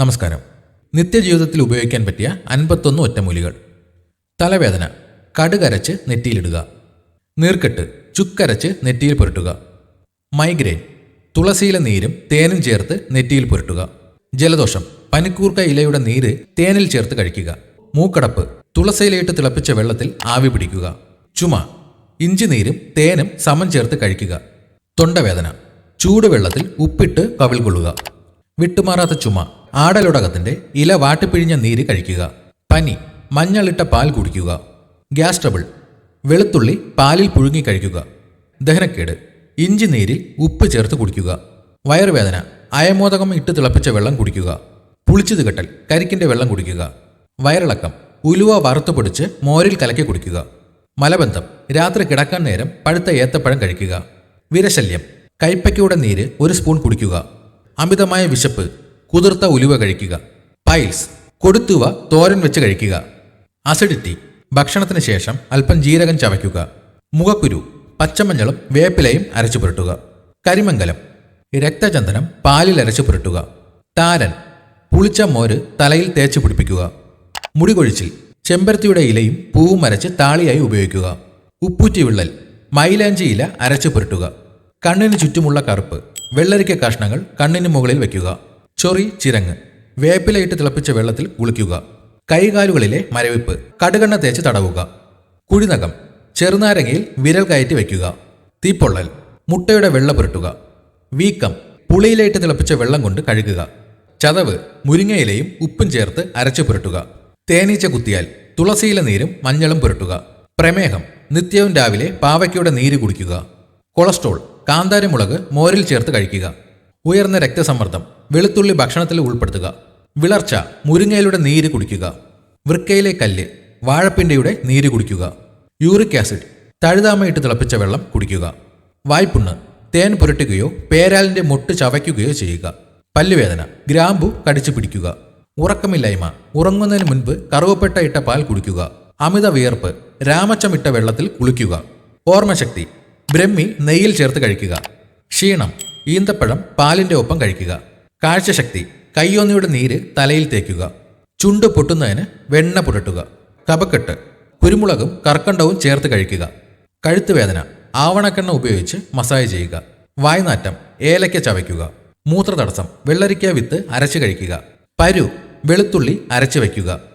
നമസ്കാരം. നിത്യജീവിതത്തിൽ ഉപയോഗിക്കാൻ പറ്റിയ അൻപത്തൊന്ന് ഒറ്റമൂലികൾ. തലവേദന കടുകരച്ച് നെറ്റിയിലിടുക. നീർക്കെട്ട് ചുക്കരച്ച് നെറ്റിയിൽ പുരട്ടുക. മൈഗ്രെയിൻ തുളസിയിലെ നീരും തേനും ചേർത്ത് നെറ്റിയിൽ പുരട്ടുക. ജലദോഷം പനിക്കൂർക്ക ഇലയുടെ നീര് തേനിൽ ചേർത്ത് കഴിക്കുക. മൂക്കടപ്പ് തുളസിയിലയിട്ട് തിളപ്പിച്ച വെള്ളത്തിൽ ആവി പിടിക്കുക. ചുമ ഇഞ്ചി നീരും തേനും സമം ചേർത്ത് കഴിക്കുക. തൊണ്ടവേദന ചൂടുവെള്ളത്തിൽ ഉപ്പിട്ട് കവിൾ കൊള്ളുക. വിട്ടുമാറാത്ത ചുമ ആടലുടകത്തിന്റെ ഇല വാട്ടിപ്പിഴിഞ്ഞ നീര് കഴിക്കുക. പനി മഞ്ഞളിട്ട പാൽ കുടിക്കുക. ഗ്യാസ് ട്രബിൾ വെളുത്തുള്ളി പാലിൽ പുഴുങ്ങി കഴിക്കുക. ദഹനക്കേട് ഇഞ്ചി നീരിൽ ഉപ്പ് ചേർത്ത് കുടിക്കുക. വയറുവേദന അയമോദകം ഇട്ട് തിളപ്പിച്ച വെള്ളം കുടിക്കുക. പുളിച്ചത് കെട്ടൽ കരിക്കിന്റെ വെള്ളം കുടിക്കുക. വയറിളക്കം ഉലുവ വറുത്തു പൊടിച്ച് മോരിൽ കലക്കി കുടിക്കുക. മലബന്ധം രാത്രി കിടക്കാൻ നേരം പഴുത്ത ഏത്തപ്പഴം കഴിക്കുക. വിരശല്യം കൈപ്പയ്ക്കയുടെ നീര് ഒരു സ്പൂൺ കുടിക്കുക. അമിതമായ വിശപ്പ് കുതിർത്ത ഉലുവ കഴിക്കുക. പൈൽസ് കൊടുത്തുവ തോരൻ വെച്ച് കഴിക്കുക. അസിഡിറ്റി ഭക്ഷണത്തിന് ശേഷം അല്പം ജീരകം ചവയ്ക്കുക. മുഖക്കുരു പച്ചമഞ്ഞളും വേപ്പിലയും അരച്ചു പുരട്ടുക. കരിമംഗലം രക്തചന്ദനം പാലിൽ അരച്ചു പുരട്ടുക. താരൻ പുളിച്ച മോര് തലയിൽ തേച്ച് പിടിപ്പിക്കുക. മുടികൊഴിച്ചിൽ ചെമ്പരത്തിയുടെ ഇലയും പൂവും അരച്ച് താളിയായി ഉപയോഗിക്കുക. ഉപ്പൂറ്റി വിള്ളൽ മൈലാഞ്ചി ഇല അരച്ചു പുരട്ടുക. കണ്ണിന് ചുറ്റുമുള്ള കറുപ്പ് വെള്ളരിക്ക കഷ്ണങ്ങൾ കണ്ണിന് മുകളിൽ വയ്ക്കുക. ചൊറി ചിരങ്ങ്. വേപ്പിലയിട്ട് തിളപ്പിച്ച വെള്ളത്തിൽ കുളിക്കുക. കൈകാലുകളിലെ മരവിപ്പ്. കടുകെണ്ണ തേച്ച് തടവുക. കുഴിനകം. ചെറുനാരങ്ങയിൽ വിരൽ കയറ്റി വയ്ക്കുക. തീപ്പൊള്ളൽ. മുട്ടയുടെ വെള്ള പുരട്ടുക. വീക്കം. പുളിയിലയിട്ട് തിളപ്പിച്ച വെള്ളം കൊണ്ട് കഴുകുക. ചതവ്. മുരിങ്ങയിലയും ഉപ്പും ചേർത്ത് അരച്ചു പുരട്ടുക. തേനീച്ച കുത്തിയാൽ. തുളസിയില നീരും മഞ്ഞളും പുരട്ടുക. പ്രമേഹം. നിത്യവും രാവിലെ പാവയ്ക്കയുടെ നീര് കുടിക്കുക. കൊളസ്ട്രോൾ. കാന്താരിമുളക് മോരിൽ ചേർത്ത് കഴിക്കുക. ഉയർന്ന രക്തസമ്മർദ്ദം. വെളുത്തുള്ളി ഭക്ഷണത്തിൽ ഉൾപ്പെടുത്തുക. വിളർച്ച മുരിങ്ങയിലൂടെ നീര് കുടിക്കുക. വൃക്കയിലെ കല്ല് വാഴപ്പിണ്ടിയുടെ നീര് കുടിക്കുക. യൂറിക് ആസിഡ് തഴുതാമയിട്ട് തിളപ്പിച്ച വെള്ളം കുടിക്കുക. വായ്പുണ്ണ് തേൻ പുരട്ടുകയോ പേരാലിന്റെ മുട്ട് ചവയ്ക്കുകയോ ചെയ്യുക. പല്ലുവേദന ഗ്രാമ്പു കടിച്ചു പിടിക്കുക. ഉറക്കമില്ലായ്മ ഉറങ്ങുന്നതിന് മുൻപ് കറുവപ്പെട്ട ഇട്ട പാൽ കുടിക്കുക. അമിത വിയർപ്പ് രാമച്ചമിട്ട വെള്ളത്തിൽ കുളിക്കുക. ഓർമ്മശക്തി ബ്രഹ്മി നെയ്യിൽ ചേർത്ത് കഴിക്കുക. ക്ഷീണം ഈന്തപ്പഴം പാലിന്റെ ഒപ്പം കഴിക്കുക. കാഴ്ചശക്തി. കയ്യോന്നിയുടെ നീര് തലയിൽ തേക്കുക. ചുണ്ട് പൊട്ടുന്നതിന് വെണ്ണ പുരട്ടുക. കപക്കെട്ട് കുരുമുളകും കർക്കണ്ടവും ചേർത്ത് കഴിക്കുക. കഴുത്തുവേദന ആവണക്കെണ്ണ ഉപയോഗിച്ച് മസാജ് ചെയ്യുക. വായ്നാറ്റം. ഏലയ്ക്ക ചവയ്ക്കുക. മൂത്രതടസ്സം. വെള്ളരിക്ക വിത്ത് അരച്ച് കഴിക്കുക. പരു. വെളുത്തുള്ളി അരച്ച് വയ്ക്കുക.